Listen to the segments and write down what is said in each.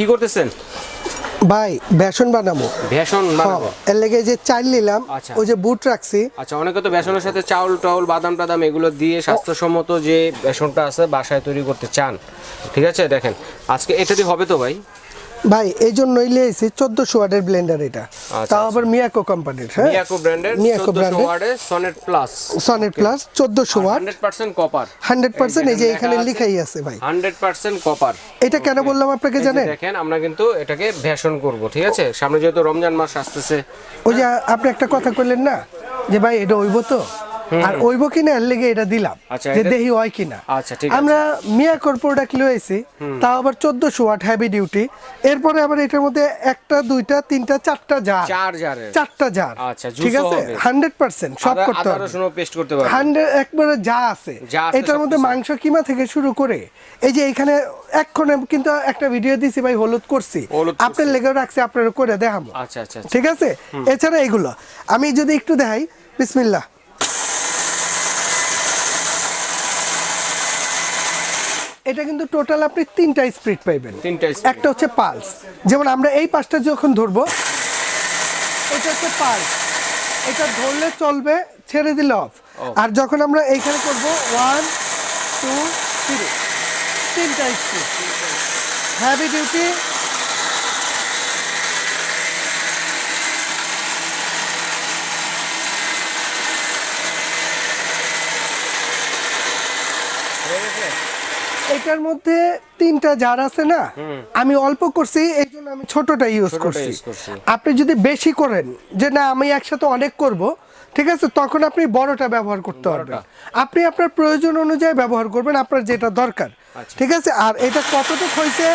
কি করতেছেন? ভাই বেসন বানাবো। বেসন বানাবো? এর লেগে যে চাল নিলাম আচ্ছা। ওই যে বুট রাখছি। আচ্ছা অনেকে তো বেসনের সাথে চাউল টাউল বাদাম টাদাম এগুলো দিয়ে স্বাস্থ্যসম্মত যে বেসনটা আছে বাসায় তৈরি করতে চান। ঠিক আছে দেখেন। আজকে এটা দিয়ে হবে তো ভাই? ভাই এই জন্য জন্যই লিয়েছি চোদ্দশো ওয়াটের ব্লেন্ডার এটা। আচ্ছা, তাও আবার মিয়াকো কোম্পানির হ্যাঁ? মিয়াকো ব্র্যান্ডের মিয়াকো 1400 ব্র্যান্ডের সনেট প্লাস সনেট প্লাস চোদ্দশো ওয়াট। 100% কপার হান্ড্রেড পার্সেন্ট এই যে এখানে লিখাই আছে ভাই। 100% কপার এটা কেন বললাম আপনাকে জানেন? দেখেন আমরা কিন্তু এটাকে ভেষণ করব ঠিক আছে? সামনে যেহেতু রমজান মাস আসতেছে। ওই যে আপনি একটা কথা কইলেন না? যে ভাই এটা ওইব তো? আর ওইব কিনা এর লেগে এটা দিলাম আচ্ছা, যে দেহি হয় কিনা। আচ্ছা, ঠিক আছে। আমরা মিয়াকোর প্রোডাক্ট লয়েছি তাও আবার চোদ্দশো ওয়াট হেভি ডিউটি এরপরে আবার এটার মধ্যে একটা দুইটা তিনটা চারটা জার চার জারের। চারটা জার আচ্ছা, ঠিক আছে? হবে। হান্ড্রেড পার্সেন্ট সব করতে আদা হবে রসুনও পেস্ট করতে পারবেন। হান্ড্রেড একবারে যা আছে। এটার মধ্যে মাংস কিমা থেকে শুরু করে এই যে এখানে এক্ষণে কিন্তু একটা ভিডিও দিছি ভাই হলুদ করছি। হলুদ করছি। আপনার লেগেও রাখছি আপনারা করে দেখাবো। আচ্ছা আচ্ছা আচ্ছা। ঠিক আছে? এছাড়া এগুলো আমি যদি একটু দেখাই বিসমিল্লাহ। এটা কিন্তু টোটাল আপনি তিনটা স্পিড পাইবেন। তিনটা একটা হচ্ছে পালস। যেমন আমরা এই পাশটা যখন ধরবো এটা হচ্ছে পালস। এটা ধরলে চলবে ছেড়ে দিলে অফ আর যখন আমরা এইখানে করব ওয়ান টু থ্রি তিনটা স্পিড হ্যাভি ডিউটি এটার মধ্যে তিনটা জার আছে না আমি অল্প করছি এই জন্য আমি ছোটটা ইউজ করছি। আপনি যদি বেশি করেন যে না আমি একসাথে অনেক করব ঠিক আছে তখন আপনি বড়টা ব্যবহার করতে পারবেন। আপনি আপনার প্রয়োজন অনুযায়ী ব্যবহার করবেন আপনার যেটা দরকার আচ্ছা। ঠিক আছে? আর এটা কতটুকু হয়েছে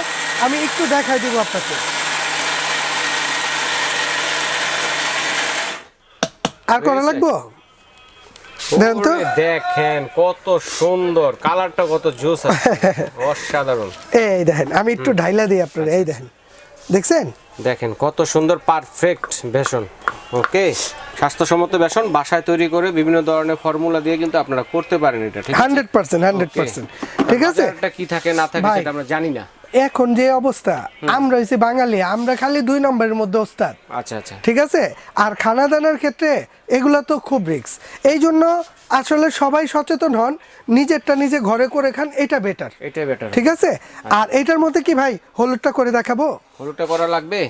আমি একটু দেখাই দেবো আপনাকে। আর করা লাগবো? দেন তো। দেখেন কত সুন্দর। কালারটা কত জোস আছে অসাধারণ। এই দেখেন আমি একটু ঢাইলা দিই আপনার এই দেখেন। দেখছেন? দেখেন কত সুন্দর পারফেক্ট বেসন। ওকে? স্বাস্থ্যসম্মত বেসন বাসায় তৈরি করে বিভিন্ন ধরনের ফর্মুলা দিয়ে কিন্তু আপনারা করতে পারেন এটা ঠিক আছে? Hundred percent hundred percent. ঠিক আছে? বাজারটা কি থাকে না থাকে। সেটা আমরা জানি না। এখন যে অবস্থা আমরা হইছি বাঙালি আমরা খালি দুই নম্বরের মধ্যে ওস্তাদ। আচ্ছা আচ্ছা। ঠিক আছে? আর খানা দানার ক্ষেত্রে এগুলো তো খুব রিক্স এই জন্য আসলে সবাই সচেতন হন নিজেরটা নিজে ঘরে করে খান এটা বেটার এটা বেটার ঠিক আছে? আর এটার মধ্যে কি ভাই হলুদটা করে দেখাবো? হলুদটা করা লাগবে?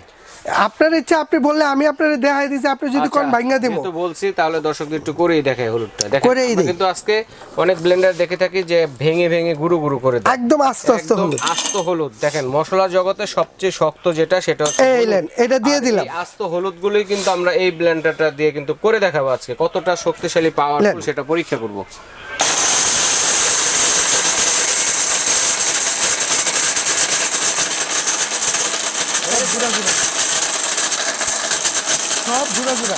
আপনার ইচ্ছা আপনি বললে আমি আপনার দেখাই দিছি আপনি যদি কোন ভাঙ্গা দিব তো বলছি তাহলে দর্শকদের একটু করেই দেখাই হলুদটা দেখেন করেই দিই। কিন্তু আজকে অনেক ব্লেন্ডার দেখে থাকি যে ভেঙে ভেঙে গুঁড়ো গুঁড়ো করে দেয় একদম আস্তে আস্তে হলুদ আস্ত হলুদ দেখেন মশলা জগতে সবচেয়ে শক্ত যেটা সেটা হচ্ছে এই। লেন, এটা দিয়ে দিলাম। আস্ত হলুদ গুলোই কিন্তু আমরা এই ব্লেন্ডারটা দিয়ে কিন্তু করে দেখাবো আজকে কতটা শক্তিশালী পাওয়ারফুল। সেটা পরীক্ষা করব ঘুরা সব ঘুরা ঘুরা।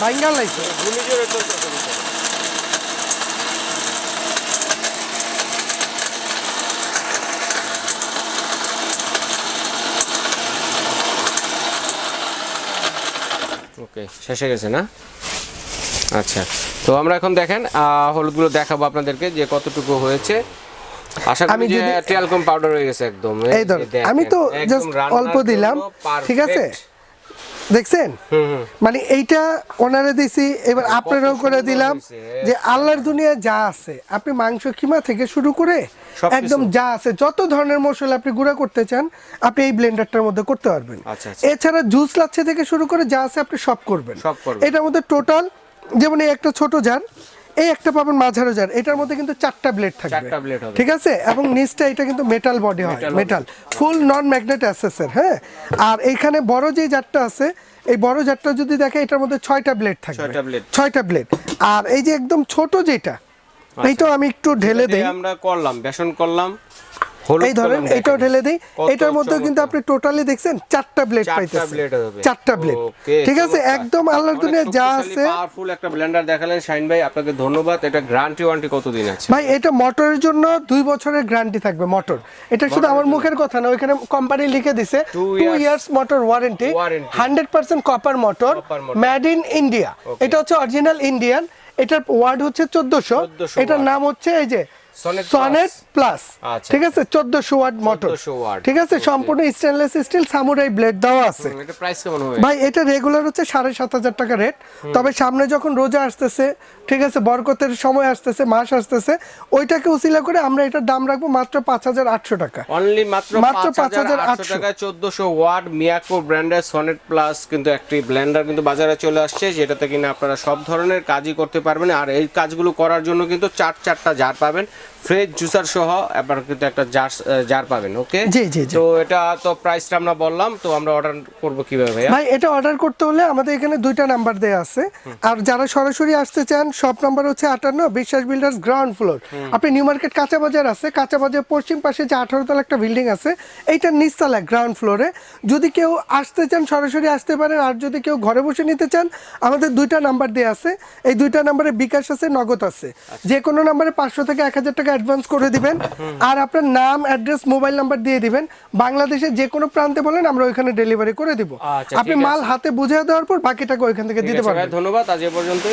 ভাঙ্গা লাইছে। ঘূর্ণিঝড় একদম চলতে দিতে ওকে শেষে গেছে না? আচ্ছা। তো আমরা এখন দেখেন হলুদগুলো দেখাবো আপনাদেরকে যে কতটুকু হয়েছে। আশা করি আমি যে যদি- পাউডার হয়ে গেছে একদম। এই ধর আমি তো জাস্ট অল্প দিলাম ঠিক আছে? দেখছেন? মানে এইটা ওনারে দিছি এবার আপনারাও করে দিলাম যে আল্লাহর দুনিয়া যা আছে আপনি মাংস কিমা থেকে শুরু করে একদম যা আছে যত ধরনের মশলা আপনি গুঁড়া করতে চান আপনি এই ব্লেন্ডারটার মধ্যে করতে পারবেন। আচ্ছা, আচ্ছা। এছাড়া জুস লাচ্ছে থেকে শুরু করে যা আছে আপনি সব করবেন। এটার মধ্যে টোটাল যেমন এই একটা ছোট জার এই একটা পাবেন মাঝারো জার এটার মধ্যে কিন্তু চারটা ব্লেড থাকবে। চারটা blade হবে। ঠিক আছে? এবং নিচটা এটা কিন্তু মেটাল বডি হয় মেটাল ফুল নন ম্যাগনেট অ্যাসেসের হ্যাঁ? আর এইখানে বড় যে জারটা আছে এই বড় জারটা যদি দেখে এটার মধ্যে ছয়টা ব্লেড থাকবে। ছয়টা ব্লেড আর এই যে একদম ছোট যেটা এইটাও আমি একটু ঢেলে দেই। আমরা করলাম বেসন করলাম এই ধরেন এটাও ঢেলে দিই। এটার মধ্যে কিন্তু আপনি টোটালি দেখছেন চারটা ব্লেড চারটা পাইতেছেন ব্লেড হবে চারটা ব্লেড ঠিক আছে? একদম আল্লাহর দুনিয়া যা আছে। পাওয়ারফুল একটা ব্লেন্ডার দেখালেন। শাইন ভাই আপনাকে ধন্যবাদ। এটা গ্যারান্টি ওয়ারেন্টি কতদিন আছে? ভাই এটা মোটরের জন্য দুই বছরের গ্যারান্টি থাকবে মোটর এটা শুধু আমার মুখের কথা না ওইখানে কোম্পানি লিখে দিছে Two two years motor warranty. Hundred percent copper motor. Made in India এটা হচ্ছে অরিজিনাল ইন্ডিয়ান এটার ওয়ার্ড হচ্ছে চোদ্দশো। 1400 এটার নাম হচ্ছে এই যে সনেট প্লাস আচ্ছা। ঠিক আছে? চোদ্দশো ওয়াট মোটর ঠিক আছে? সম্পূর্ণ স্টেনলেস স্টিল সামুরাই ব্লেড দেওয়া আছে। এটা প্রাইস কেমন হবে? ভাই এটা রেগুলার হচ্ছে সাড়ে সাত হাজার টাকা রেট তবে সামনে যখন রোজা আসতেছে ঠিক আছে? বরকতের সময় আসতেছে মাস আসতেছে ওইটাকে উসিলা করে আমরা এটার দাম রাখব মাত্র পাঁচ হাজার আটশো টাকা। অনলি মাত্র মাত্র পাঁচ হাজার আটশো 5,800 টাকায় চোদ্দশো ওয়াট মিয়াকো ব্র্যান্ডের সনেট প্লাস কিন্তু একটি ব্লেন্ডার কিন্তু বাজারে চলে আসছে যেটাতে কিনা আপনারা সব ধরনের কাজই করতে পারবেন। আর এই কাজগুলো করার জন্য কিন্তু চার চারটা জার পাবেন। ফ্রেশ জুসার সহ আপনারা কিন্তু একটা জার জার পাবেন ওকে জি, জি। তো এটা তো প্রাইসটা আমরা বললাম তো আমরা অর্ডার করব কীভাবে ভাইয়া? ভাই এটা অর্ডার করতে হলে আমাদের এখানে দুইটা নাম্বার দেওয়া আছে। আর যারা সরাসরি আসতে চান সব নাম্বার হচ্ছে আটান্ন বিশ্বাস বিল্ডার্স গ্রাউন্ড ফ্লোর আপনি নিউ মার্কেট কাঁচা বাজার আছে কাঁচা বাজার পশ্চিম পাশে যে আঠারো তলা একটা বিল্ডিং আছে এইটার নিচতলায় গ্রাউন্ড ফ্লোরে যদি কেউ আসতে চান সরাসরি আসতে পারেন আর যদি কেউ ঘরে বসে নিতে চান আমাদের দুইটা নাম্বার দেওয়া আছে। এই দুইটা নাম্বারে বিকাশ আছে নগদ আছে। যে কোনো নাম্বারে পাঁচশো থেকে এক হাজার হাজার টাকা অ্যাডভান্স করে দিবেন। আর আপনার নাম অ্যাড্রেস মোবাইল নাম্বার দিয়ে দিবেন। বাংলাদেশের যে কোনো প্রান্তে বলেন আমরা ওইখানে ডেলিভারি করে দিব। আচ্ছা, আপনি মাল হাতে বুঝিয়ে দেওয়ার পর বাকি টাকা ওইখান থেকে দিতে পারবেন। ধন্যবাদ আজ এ পর্যন্ত